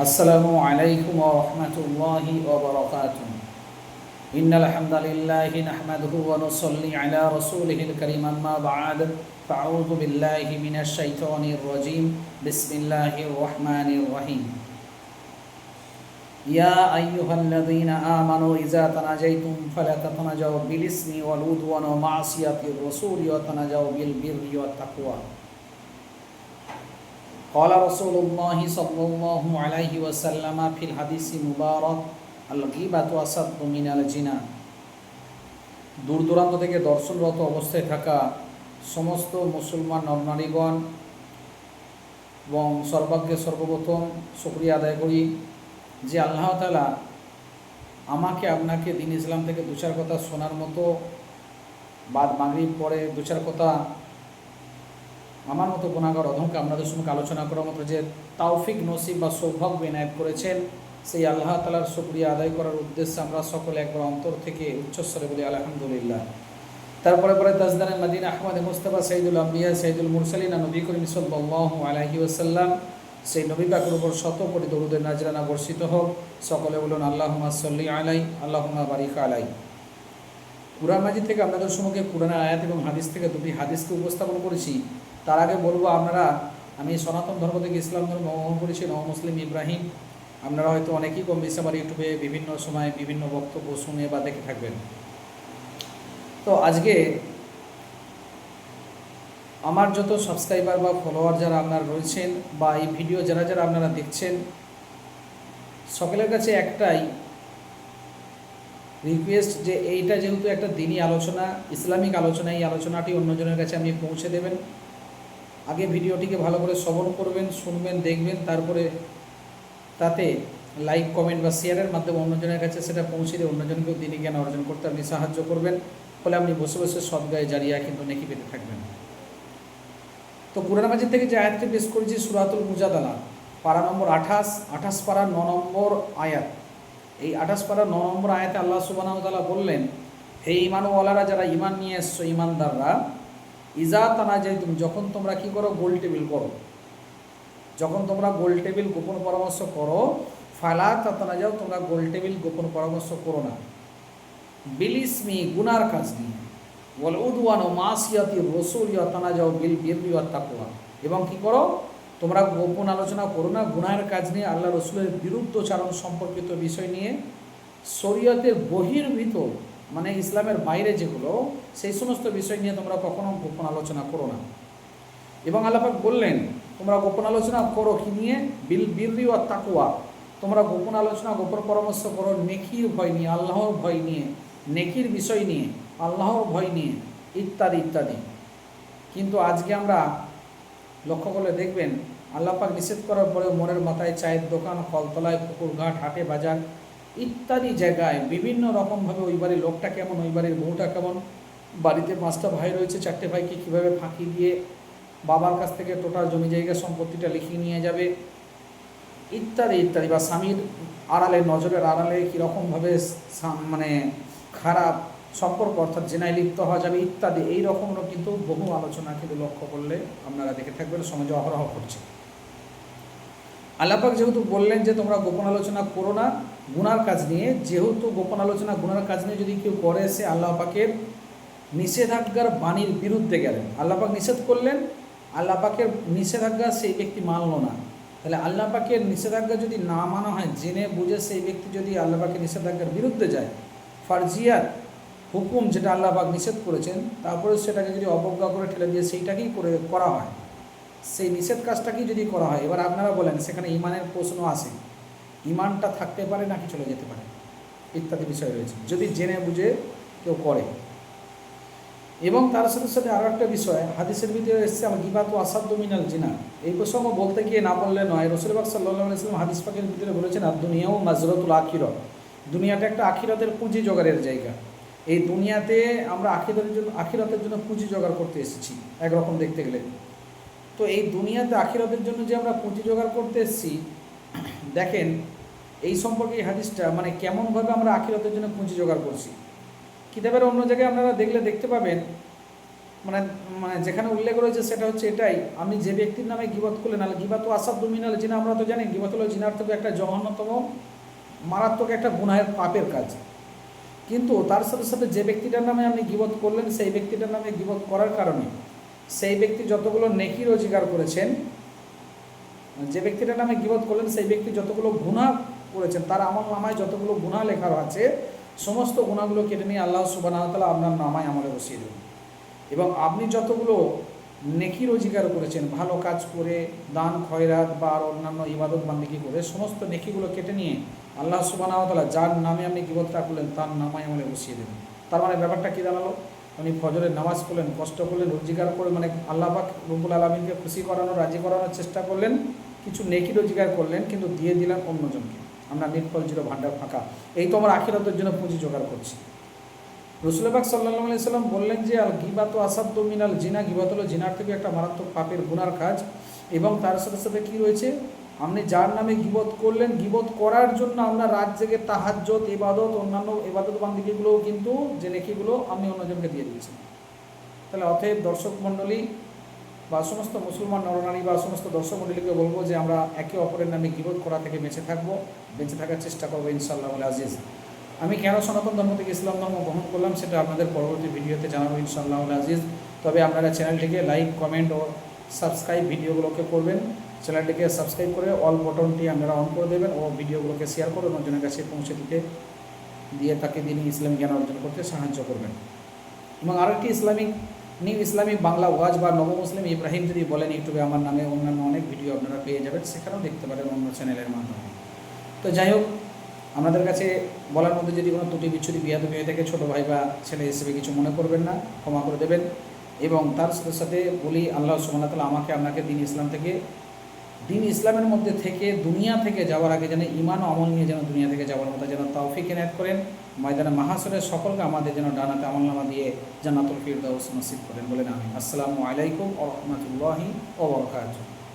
السلام عليكم ورحمة الله وبركاته. إن الحمد لله نحمده ونصلي على رسوله الكريم أما بعد فأعوذ بالله من الشيطان الرجيم. بسم الله الرحمن الرحيم. يا أيها الذين آمنوا إذا تناجيتم فلا تتناجوا بالإثم والعدوان ومعصية الرسول وتناجوا بالبر والتقوى. قال رسول الله صلى الله عليه وسلم في الحديث المبارك الغيبة أشد من الجنى দূর দূরান্ত থেকে দর্শনরত অবস্থায় থাকা সমস্ত মুসলমান নরনারীগণ এবং সর্বাগ্যে সর্বপ্রথম শুক্রিয়া আদায় করি যে আল্লাহ তালা আমাকে আপনাকে দিন ইসলাম থেকে দু চার কথা শোনার মতো বাদ মাগরিব পরে দু চার কথা আমার মতো গুণাগর অধমকে আপনাদের সঙ্গে আলোচনা করার মতো যে তাওফিক নসিব বা সৌভাগ্য এনায়ত করেছেন, সেই আল্লাহ তালার শুক্রিয়া আদায় করার উদ্দেশ্যে আমরা সকলে একবার অন্তর থেকে উচ্চস্বরে বলি, আলহামদুলিল্লাহ। তারপরে পরে তাজদানের মাদিন আহমদ মুস্তফা সঈদুল আম্বিয়া সঈদুল মুরসালিনা, নবী করিম সাল্লাল্লাহু আলাইহি ওয়াসাল্লাম, সেই নবী পাকের উপর শত কোটি দরুদের নাজরানা বর্ষিত হোক। সকলে বলুন আল্লাহুমা সাল্লি আলাই আল্লাহুমা বারিক আলাই। কুরআন মাজিদ থেকে আপনাদের সম্মুখে কুরআনের আয়াত এবং হাদিস থেকে দুটি হাদিসকে উপস্থাপন করেছি। তার আগে বলব আপনারা, আমি সনাতন ধর্ম থেকে ইসলাম ধর্ম গ্রহণ করেছি নব মুসলিম ইব্রাহিম। আপনারা হয়তো অনেকেই কম বেশি আমার ইউটিউবে বিভিন্ন সময় বিভিন্ন বক্তব্য শুনে বা দেখে থাকবেন। তো আজকে আমার যত সাবস্ক্রাইবার বা ফলোয়ার যারা আপনারা রয়েছেন বা এই ভিডিও যারা যারা আপনারা দেখছেন, সকলের কাছে একটাই রিকোয়েস্ট যে এইটা যেহেতু একটা দিনই আলোচনা, ইসলামিক আলোচনা, এই আলোচনাটি অন্যজনের কাছে আপনি পৌঁছে দেবেন। আগে ভিডিওটিকে ভালো করে শ্রবণ করবেন, শুনবেন, দেখবেন, তারপরে তাতে লাইক কমেন্ট বা শেয়ারের মাধ্যমে অন্যজনের কাছে সেটা পৌঁছে দিয়ে অন্যজনকেও দিনই জ্ঞান অর্জন করতে আপনি সাহায্য করবেন। ফলে আপনি বসে বসে সদ্গায়ে জারিয়া কিন্তু নেকি পেতে থাকবেন। তো পুরানা মাজিদ থেকে যে আয়াতটি পেশ করেছি, সুরাতুল মুজাদালা, পারা নম্বর আঠাশ আঠাশ পাড়া ন নম্বর আয়াত। এই আঠাশ পাড়া ন নম্বর আয়াতে আল্লাহ সুবানাহতালা বললেন, হে ইমানওয়ালারা যারা ইমান নিয়ে এসছো ইমানদাররা ইজা তানা যাই তুমি যখন তোমরা কি করো? গোল টেবিল করো। যখন তোমরা গোল টেবিল গোপন পরামর্শ করো, ফালা তাতানা যাও তোমরা গোল টেবিল গোপন পরামর্শ করো না। বিলিসমি, গুনার কাজ নিয়ে বল উদওয়ান ও মাসিয়াতি রসুল তানা যাও বিল বিরবি তাকুয়া। এবং কি করো? তোমরা গোপন আলোচনা করো না। গুনার কাজ নিয়ে আল্লাহ রসুলের বিরুদ্ধচারণ সম্পর্কিত বিষয় নিয়ে শরীয়তের বহির্ভূত মানে ইসলামের বাইরে যেগুলো, সেই সমস্ত বিষয় নিয়ে তোমরা কখনো গোপন আলোচনা করো না। এবং আল্লাপাক বললেন, তোমরা গোপন আলোচনা করো কি নিয়ে? বিল বিররি ও তাকুয়া। তোমরা গোপন আলোচনা, গোপন পরামর্শ করো নেকির ভয় নিয়ে, আল্লাহর ভয় নিয়ে, নেকির বিষয় নিয়ে, আল্লাহর ভয় নিয়ে, ইত্যাদি ইত্যাদি। কিন্তু আজকে আমরা লক্ষ্য করলে দেখবেন, আল্লাপাক নিষেধ করার পরে মনের মাথায় চায়ের দোকান, কলতলায় পুকুরঘাট, হাটে বাজার ইত্যাদি জায়গায় বিভিন্ন রকমভাবে ওই বাড়ির লোকটা কেমন ওই বাড়ির বউটা কেমন, বাড়িতে পাঁচটা ভাই রয়েছে, চারটে ভাইকে কীভাবে ফাঁকি দিয়ে বাবার কাছ থেকে টোটাল জমি জায়গা সম্পত্তিটা লিখিয়ে নিয়ে যাবে, ইত্যাদি ইত্যাদি। বা স্বামীর আড়ালে, নজরের আড়ালে কীরকমভাবে মানে খারাপ সম্পর্ক, অর্থাৎ জেনায় লিপ্ত হওয়া যাবে, ইত্যাদি। এই রকমেরও কিন্তু বহু আলোচনা কিন্তু লক্ষ্য করলে আপনারা দেখে থাকবেন সমাজে অহরহ করছে। আল্লাপাক যেহেতু বললেন যে তোমরা গোপন আলোচনা করো না, গুনার কাজ নিয়ে, যেহেতু গোপন আলোচনা, গুনার কাজ নিয়ে যদি কেউ করে, সে আল্লাহ পাকের নিষেধাজ্ঞার বাণীর বিরুদ্ধে গেলেন। আল্লাহ পাক নিষেধ করলেন আল্লাহ পাকের নিষেধাজ্ঞা সেই ব্যক্তি মানল না। তাহলে আল্লাহ পাকের নিষেধাজ্ঞা যদি না মানা হয়, জেনে বুঝে সেই ব্যক্তি যদি আল্লাহ পাকের নিষেধাজ্ঞার বিরুদ্ধে যায় ফার্জিয়াত হুকুম যেটা আল্লাহ পাক নিষেধ করেছেন, তারপরে সেটাকে যদি অবজ্ঞা করে ঠেলে দিয়ে সেইটাকেই করে, করা হয়। সেই নিষেধ কাজটাকেই যদি করা হয়? এবার আপনারা বলেন, সেখানে ইমানের প্রশ্ন আসে। ইমানটা থাকতে পারে নাকি চলে যেতে পারে? ইত্যাদি বিষয় রয়েছে। যদি জেনে বুঝে কেউ করে। এবং তার সাথে সাথে আরও একটা বিষয়, হাদিসের ভিতরে এসছে, আমার গিবাত ও আসাদ মিনাল জিনা। এই প্রসঙ্গ বলতে গিয়ে না বললে নয়। রসুলবাগ সাল্লাহ ইসলাম হাদিস পাকের ভিতরে বলেছেন, আর দুনিয়াও মাজরতুল আখিরত। দুনিয়াটা একটা আখিরতের পুঁজি জোগাড়ের জায়গা। এই দুনিয়াতে আমরা আখিরতের জন্য আখিরতের জন্য পুঁজি জোগাড় করতে এসেছি। একরকম দেখতে গেলে। তো এই দুনিয়াতে আখিরতের জন্য যে আমরা পুঁজি জোগাড় করতে এসেছি, দেখেন, এই সম্পর্কে এই হাদিসটা মানে কেমনভাবে আমরা আখিরতের জন্য পুঁজি জোগাড় করছি। কিতাবের অন্য জায়গায় আপনারা দেখলে দেখতে পাবেন মানে মানে যেখানে উল্লেখ রয়েছে সেটা হচ্ছে এটাই, আমি যে ব্যক্তির নামে গিবত করলেন, আল গিবাত আসাদ দুমিনাল জিনা, আমরা তো জানি গিবত হলো জিনার থেকে একটা জঘন্যতম, মারাত্মক একটা গুনাহের পাপের কাজ। কিন্তু তার সাথে সাথে যে ব্যক্তিটার নামে আপনি গিবত করলেন, সেই ব্যক্তিটার নামে গিবত করার কারণে সেই ব্যক্তি যতগুলো নেকি রোজগার করেছেন, যে ব্যক্তিটার নামে গিবত করলেন, সেই ব্যক্তি যতগুলো গুণা করেছেন, তার আমল নামায় যতগুলো গুনাহ লেখা আছে, সমস্ত গুণাগুলো কেটে নিয়ে আল্লাহ সুবাহ তালা আপনার নামায় আমলে বসিয়ে দেবেন। এবং আপনি যতগুলো নেকি রোজগার করেছেন, ভালো কাজ করে, দান, খয়রাত বা আর অন্যান্য ইবাদত বান্দিকি করে, সমস্ত নেকিগুলো কেটে নিয়ে আল্লাহ সুবাহ তালা যার নামে আপনি গিবতটা করলেন, তার নামায় আমলে বসিয়ে দেবেন। তার মানে ব্যাপারটা কী দাঁড়াল? আপনি ফজরের নামাজ করলেন কষ্ট করলেন, রোজগার করে মানে আল্লাহ পাক রব্বুল আলমিনকে খুশি করানোর, রাজি করানোর চেষ্টা করলেন, কিছু নেকি রোজগার করলেন, কিন্তু দিয়ে দিলেন অন্যজনকে। আমরা নির্ফল জিরো ভাণ্ডার ফাঁকা। এই তো আমার আখিরাতের জন্য পুঁজি জোগাড় করছি। রসুলবাক সাল্লাহ আলি সাল্লাম বললেন যে, আল গিবাত আসাদ্দ মিনাল জিনা গিবাত হলো জিনার থেকে একটা মারাত্মক পাপের গুনার কাজ, এবং তার সাথে সাথে কী রয়েছে? আপনি যার নামে গিবত করলেন, গিবত করার জন্য আমরা রাত জেগে তাহাজ্জত ইবাদত, অন্যান্য ইবাদত বান্দিকিগুলোও কিন্তু যে নেকিগুলো আপনি অন্যজনকে দিয়ে দিয়েছেন। তাহলে অতএব দর্শক মণ্ডলী বা সমস্ত মুসলমান নরনারী বা সমস্ত দর্শক মণ্ডলীকে বলব যে আমরা একে অপরের নামে গিবত করা থেকে বেঁচে থাকব, বেঁচে থাকার চেষ্টা করব ইনশাআল্লাহ আজিজ। আমি কেন সনাতন ধর্ম থেকে ইসলাম ধর্ম গ্রহণ করলাম সেটা আপনাদের পরবর্তী ভিডিওতে জানাব ইনশাআল্লাহ আজিজ। তবে আপনারা চ্যানেলটিকে লাইক, কমেন্ট ও সাবস্ক্রাইব ভিডিওগুলোকে করবেন। চ্যানেলটিকে সাবস্ক্রাইব করে অল বটনটি আপনারা অন করে দেবেন ও ভিডিওগুলোকে শেয়ার করে অন্যজনের কাছে পৌঁছে দিতে, দিয়ে তাকে দিনই ইসলাম জ্ঞান অর্জন করতে সাহায্য করবেন। এবং আরেকটি ইসলামিক, নিউ ইসলামিক বাংলা ওয়াজ বা নব মুসলিম ইব্রাহিম যদি বলেন ইউটিউবে আমার নামে অন্যান্য অনেক ভিডিও আপনারা পেয়ে যাবেন, সেখানেও দেখতে পারেন অন্য চ্যানেলের মাধ্যমে। তো যাই হোক আপনাদের কাছে বলার মধ্যে যদি কোনো ত্রুটি বিচ্ছুতি বিয়াদ হয়ে থাকে, ছোটো ভাই বা ছেলে হিসেবে কিছু মনে করবেন না, ক্ষমা করে দেবেন। এবং তার সাথে সাথে বলি, আল্লাহ সুবাহ তালা আমাকে, আপনাকে দিন ইসলাম থেকে দিন ইসলামের মধ্যে থেকে, দুনিয়া থেকে যাওয়ার আগে যেন ইমান ও আমল নিয়ে যেন দুনিয়া থেকে যাওয়ার মতো যেন তৌফিক এনায়ত করেন, ময়দানে মাহাসরের সকলকে আমাদের যেন ডানাতে আমলনামা দিয়ে জান্নাতুল ফিরদাউস নসিব করেন বলেন আমি আসসালামু আলাইকুম ও রহমতুল্লাহি ও বরকাতুহ।